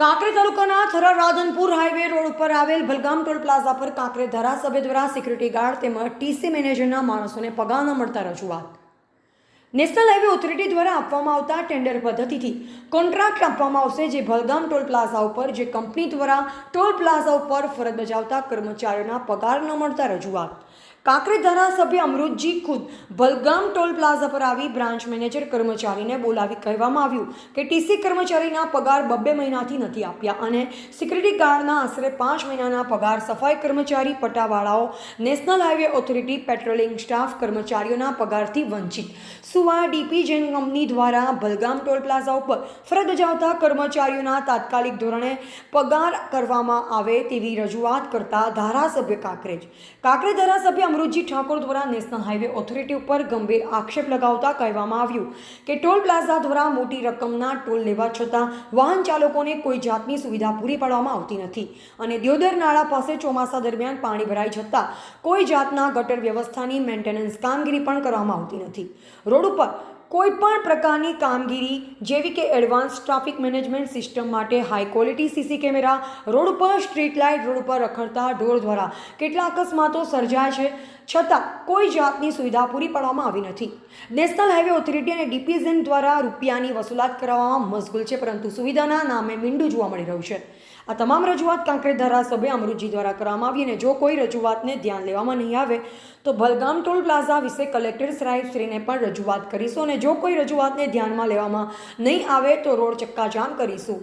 કાંકરે તાલુકાના Thara Radhanpur highway road ઉપર આવેલ ભલગામ ટોલ પ્લાઝા પર કાંકરે ધારાસભ્ય દ્વારા સિક્યુરિટી ગાર્ડ તેમજ ટીસી મેનેજરના માણસોને પગાર ન મળતા રજૂઆત. નેશનલ હાઈવે ઓથોરિટી દ્વારા આપવામાં આવતા ટેન્ડર પદ્ધતિથી કોન્ટ્રાક્ટ આપવામાં આવશે જે ભલગામ ટોલ પ્લાઝા ઉપર જે કંપની દ્વારા ટોલ પ્લાઝા ઉપર ફરજ બજાવતા કર્મચારીઓના પગાર ન મળતા રજૂઆત. કાંકરે ધારાસભ્ય અમૃતજી ખુદ ભલગામ ટોલ પ્લાઝા પર આવી બ્રાન્ચ મેનેજર કર્મચારીને બોલાવી કહેવામાં આવ્યું કે ટીસી કર્મચારીના પગાર બબ્બે મહિનાથી નથી આપ્યા અને સિક્યુરિટી ગાર્ડના આશરે પાંચ મહિનાના પગાર સફાઈ કર્મચારી પટાવાળાઓ national highway authority patrolling staff કર્મચારીઓના પગારથી વંચિત. સુવા ડીપી જૈન કંપની દ્વારા ભલગામ ટોલ પ્લાઝા ઉપર ફરજ બજાવતા કર્મચારીઓના તાત્કાલિક ધોરણે પગાર કરવામાં આવે તેવી રજૂઆત કરતા ધારાસભ્ય કાંકરેજ. કાંકરેજ ધારાસભ્ય અમૃતજી ઠાકોર દ્વારા નેશનલ હાઈવે ઓથોરિટી ઉપર ગંભીર આક્ષેપ લગાવતા કહેવામાં આવ્યું કે ટોલ પ્લાઝા દ્વારા મોટી રકમના ટોલ લેવા છતાં વાહન ચાલકોને કોઈ જાતની સુવિધા પૂરી પાડવામાં આવતી નથી અને દ્યોદર નાળા પાસે ચોમાસા દરમિયાન પાણી ભરાઈ જતાં કોઈ જાતના ગટર વ્યવસ્થાની મેન્ટેનન્સ કામગીરી પણ કરવામાં આવતી નથી. રોડ ઉપર કોઈ પણ પ્રકારની કામગીરી, જેવી કે એડવાન્સ ટ્રાફિક મેનેજમેન્ટ સિસ્ટમ માટે high quality CC camera, road પર સ્ટ્રીટ લાઇટ, રોડ પર રખડતા ઢોર દ્વારા કેટલા અકસ્માતો સર્જાય છે, છતાં કોઈ જાતની સુવિધા પૂરી પાડવામાં આવી નથી. નેશનલ હાઈવે ઓથોરિટી અને ડીપીઝેન દ્વારા રૂપિયાની વસૂલાત કરવામાં મશગુલ છે, પરંતુ સુવિધાના નામે મીંડું જોવા મળી રહ્યું છે. આ તમામ રજૂઆત કાંકરેજ ધારાસભ્ય અમૃતજી દ્વારા કરવામાં આવી અને જો કોઈ રજૂઆતને ધ્યાન લેવામાં નહીં આવે, તો ભલગામ ટોલ પ્લાઝા વિશે કલેક્ટર સાહેબશ્રીને પણ રજૂઆત કરીશું અને જો કોઈ રજૂઆતને ધ્યાનમાં લેવામાં નહીં આવે તો રોડ ચક્કાજામ કરીશું.